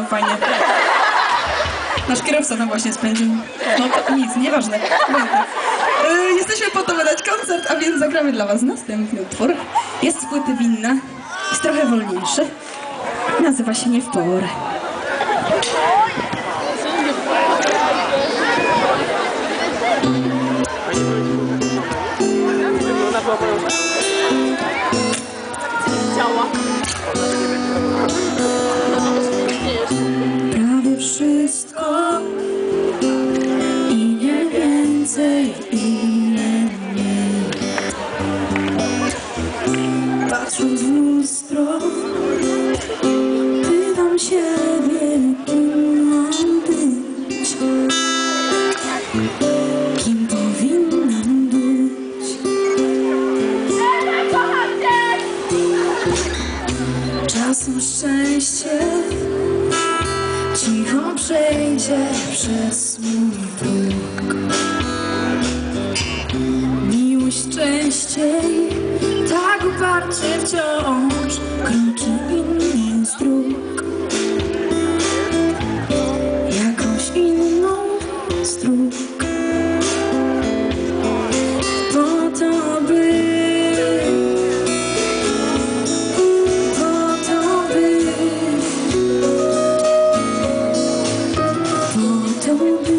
no fajnie. Nasz kierowca tam właśnie spędził. No to nic, nieważne. Yy, jesteśmy po to, by dać koncert, a więc zagramy dla was następny utwór. Jest z płyty winna. Jest trochę wolniejszy. Nazywa się Nie w porę. Prawie więcej i nie mniej. Patrząc w lustro, pytam siebie, kim mam być, kim powinnam być. Czasem szczęście cicho przejdzie przez mój próg. serce wciąż kroczy innym z. Jakąś inną z dróg. To by, to by, to by.